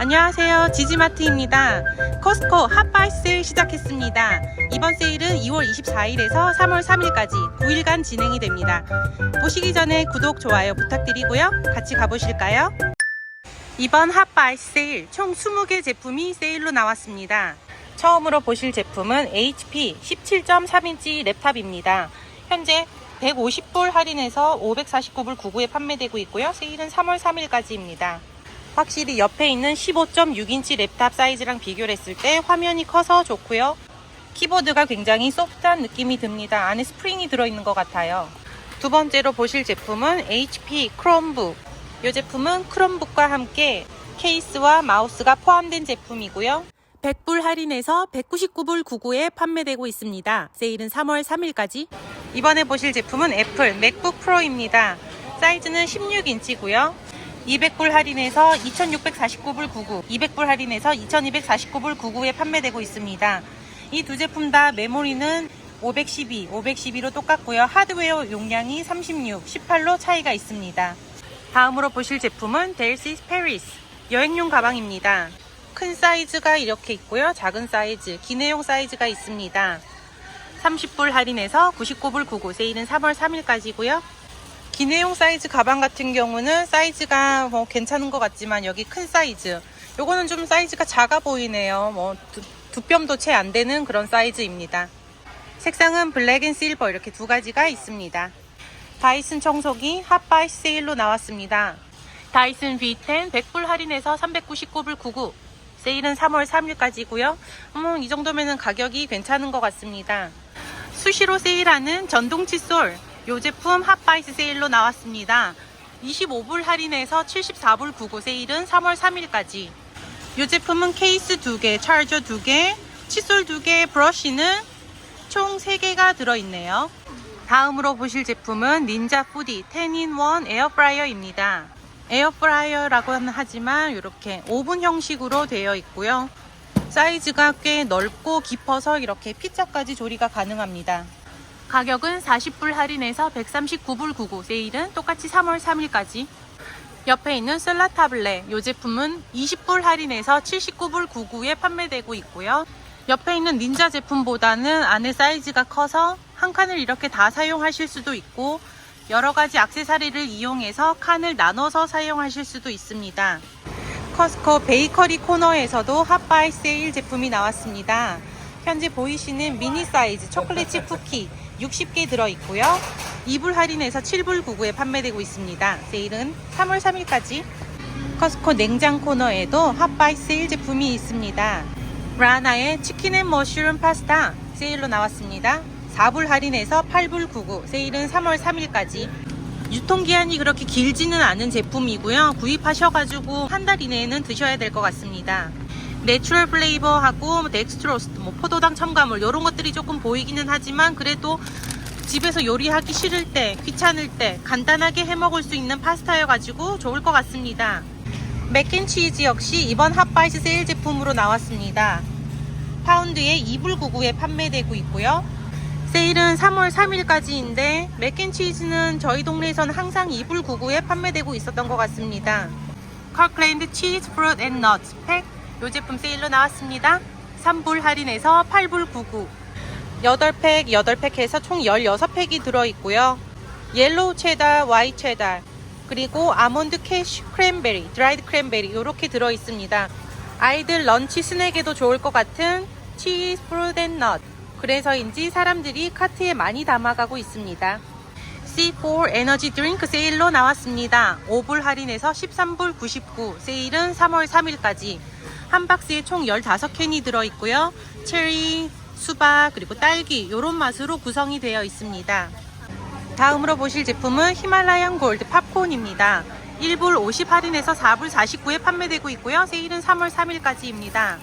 안녕하세요. 지지마트입니다. 코스코 핫바이 세일 시작했습니다. 이번 세일은 2월 24일에서 3월 3일까지 9일간 진행이 됩니다. 보시기 전에 구독, 좋아요 부탁드리고요. 같이 가보실까요? 이번 핫바이 세일 총 20개 제품이 세일로 나왔습니다. 처음으로 보실 제품은 HP 17.3인치 랩탑입니다. 현재 150불 할인해서 549불 99에 판매되고 있고요. 세일은 3월 3일까지입니다. 확실히 옆에 있는 15.6인치 랩탑 사이즈랑 비교를 했을 때 화면이 커서 좋고요. 키보드가 굉장히 소프트한 느낌이 듭니다. 안에 스프링이 들어있는 것 같아요. 두 번째로 보실 제품은 HP 크롬북. 이 제품은 크롬북과 함께 케이스와 마우스가 포함된 제품이고요. 100불 할인해서 199불 99에 판매되고 있습니다. 세일은 3월 3일까지. 이번에 보실 제품은 애플 맥북 프로입니다. 사이즈는 16인치고요. 200불 할인해서 2649불 99, 200불 할인해서 2249불 99에 판매되고 있습니다. 이 두 제품 다 메모리는 512, 512로 똑같고요. 하드웨어 용량이 36, 18로 차이가 있습니다. 다음으로 보실 제품은 델시스 페리스 여행용 가방입니다. 큰 사이즈가 이렇게 있고요. 작은 사이즈, 기내용 사이즈가 있습니다. 30불 할인해서 99불 99, 세일은 3월 3일까지고요. 기내용 사이즈 가방 같은 경우는 사이즈가 뭐 괜찮은 것 같지만 여기 큰 사이즈. 요거는 좀 사이즈가 작아 보이네요. 뭐 두, 두 뼘도 채 안 되는 그런 사이즈입니다. 색상은 블랙 앤 실버 이렇게 두 가지가 있습니다. 다이슨 청소기 핫바이 세일로 나왔습니다. 다이슨 V10 100불 할인해서 399불 99 세일은 3월 3일까지고요. 음, 이 정도면 가격이 괜찮은 것 같습니다. 수시로 세일하는 전동 칫솔 이 제품 핫바이스 세일로 나왔습니다. 25불 할인해서 74불 99 세일은 3월 3일까지. 이 제품은 케이스 2개, 차저 2개, 칫솔 2개, 브러쉬는 총 3개가 들어있네요. 다음으로 보실 제품은 닌자 푸디 10in1 에어프라이어입니다. 에어프라이어라고는 하지만 이렇게 오븐 형식으로 되어 있고요. 사이즈가 꽤 넓고 깊어서 이렇게 피자까지 조리가 가능합니다. 가격은 40불 할인해서 139불 99 세일은 똑같이 3월 3일까지. 옆에 있는 셀라 타블렛 이 제품은 20불 할인해서 79불 99에 판매되고 있고요. 옆에 있는 닌자 제품보다는 안에 사이즈가 커서 한 칸을 이렇게 다 사용하실 수도 있고 여러 가지 악세사리를 이용해서 칸을 나눠서 사용하실 수도 있습니다. 커스코 베이커리 코너에서도 핫바이 세일 제품이 나왔습니다. 현재 보이시는 미니 사이즈 초콜릿 칩 쿠키 60개 들어있고요. 2불 할인해서 7불 99에 판매되고 있습니다. 세일은 3월 3일까지. 커스코 냉장 코너에도 핫바이 세일 제품이 있습니다. 라나의 치킨 앤 머쉬룸 파스타 세일로 나왔습니다. 4불 할인해서 8불 99, 세일은 3월 3일까지. 유통기한이 그렇게 길지는 않은 제품이고요. 구입하셔가지고 한 달 이내에는 드셔야 될 것 같습니다. 내추럴 플레이버하고 덱스트로스, 뭐 포도당 첨가물 이런 것들이 조금 보이기는 하지만 그래도 집에서 요리하기 싫을 때, 귀찮을 때 간단하게 해 먹을 수 있는 파스타여가지고 좋을 것 같습니다. 맥앤치즈 역시 이번 핫바이스 세일 제품으로 나왔습니다. 파운드에 2불 99에 판매되고 있고요. 세일은 3월 3일까지인데 맥앤치즈는 저희 동네에서는 항상 2불 99에 판매되고 있었던 것 같습니다. 커클랜드 치즈 프루트 앤 넛스 팩 이 제품 세일로 나왔습니다. 3불 할인해서 8불 99 8팩 8팩 해서 총 16팩이 들어있고요. 옐로우 체다, 와이 체다 그리고 아몬드 캐쉬 크랜베리, 드라이드 크랜베리 이렇게 들어있습니다. 아이들 런치 스낵에도 좋을 것 같은 치즈 앤넛 그래서인지 사람들이 카트에 많이 담아가고 있습니다. C4 에너지 드링크 세일로 나왔습니다. 5불 할인해서 13불 99 세일은 3월 3일까지 한 박스에 총 15캔이 들어있고요. 체리, 수박, 그리고 딸기 이런 맛으로 구성이 되어 있습니다. 다음으로 보실 제품은 히말라얀 골드 팝콘입니다. 1불 50 할인해서 4불 49에 판매되고 있고요. 세일은 3월 3일까지입니다.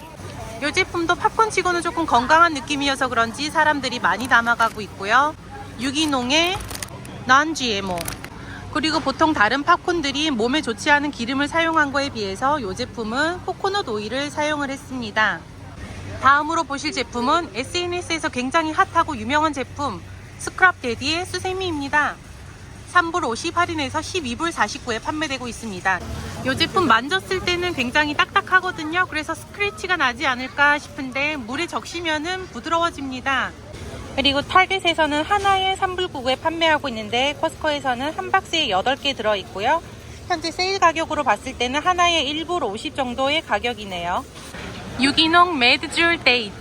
이 제품도 팝콘 치고는 조금 건강한 느낌이어서 그런지 사람들이 많이 담아가고 있고요. 유기농의 non GMO 그리고 보통 다른 팝콘들이 몸에 좋지 않은 기름을 사용한 거에 비해서 이 제품은 코코넛 오일을 사용을 했습니다. 다음으로 보실 제품은 SNS에서 굉장히 핫하고 유명한 제품 스크랍 데디의 수세미입니다. 3불 50 할인해서 12불 49에 판매되고 있습니다. 이 제품 만졌을 때는 굉장히 딱딱하거든요. 그래서 스크래치가 나지 않을까 싶은데 물에 적시면은 부드러워집니다. 그리고 타겟에서는 하나에 3불9구에 판매하고 있는데 코스코에서는 한 박스에 8개 들어있고요. 현재 세일 가격으로 봤을 때는 하나에 1불 50 정도의 가격이네요. 유기농 매드줄 데이트.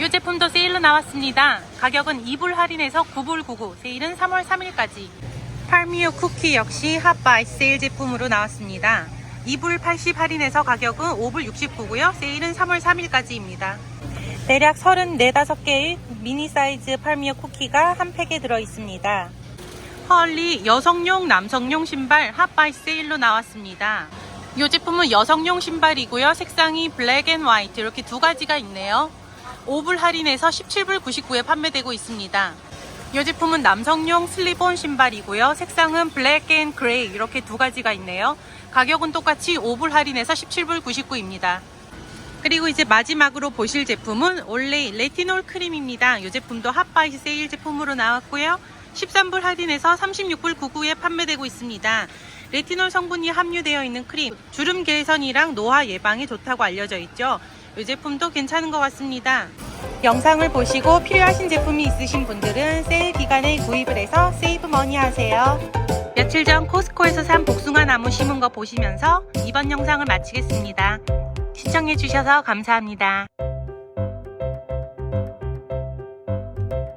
이 제품도 세일로 나왔습니다. 가격은 2불 할인해서 9불 99, 세일은 3월 3일까지. 팔미오 쿠키 역시 핫바이 세일 제품으로 나왔습니다. 2불 80 할인해서 가격은 5불 69고요. 세일은 3월 3일까지입니다. 대략 34, 5개의 미니 사이즈 팔미오 쿠키가 한 팩에 들어 있습니다. 헐리 여성용, 남성용 신발 핫바이 세일로 나왔습니다. 이 제품은 여성용 신발이고요. 색상이 블랙 앤 화이트 이렇게 두 가지가 있네요. 5불 할인해서 17불 99에 판매되고 있습니다. 이 제품은 남성용 슬리본 신발이고요. 색상은 블랙 앤 그레이 이렇게 두 가지가 있네요. 가격은 똑같이 5불 할인해서 17불 99입니다. 그리고 이제 마지막으로 보실 제품은 올레이 레티놀 크림입니다. 이 제품도 핫바이 세일 제품으로 나왔고요. 13불 할인해서 36불 99에 판매되고 있습니다. 레티놀 성분이 함유되어 있는 크림, 주름 개선이랑 노화 예방에 좋다고 알려져 있죠. 이 제품도 괜찮은 것 같습니다. 영상을 보시고 필요하신 제품이 있으신 분들은 세일 기간에 구입을 해서 세이브 머니 하세요. 며칠 전 코스코에서 산 복숭아 나무 심은 거 보시면서 이번 영상을 마치겠습니다. 시청해주셔서 감사합니다.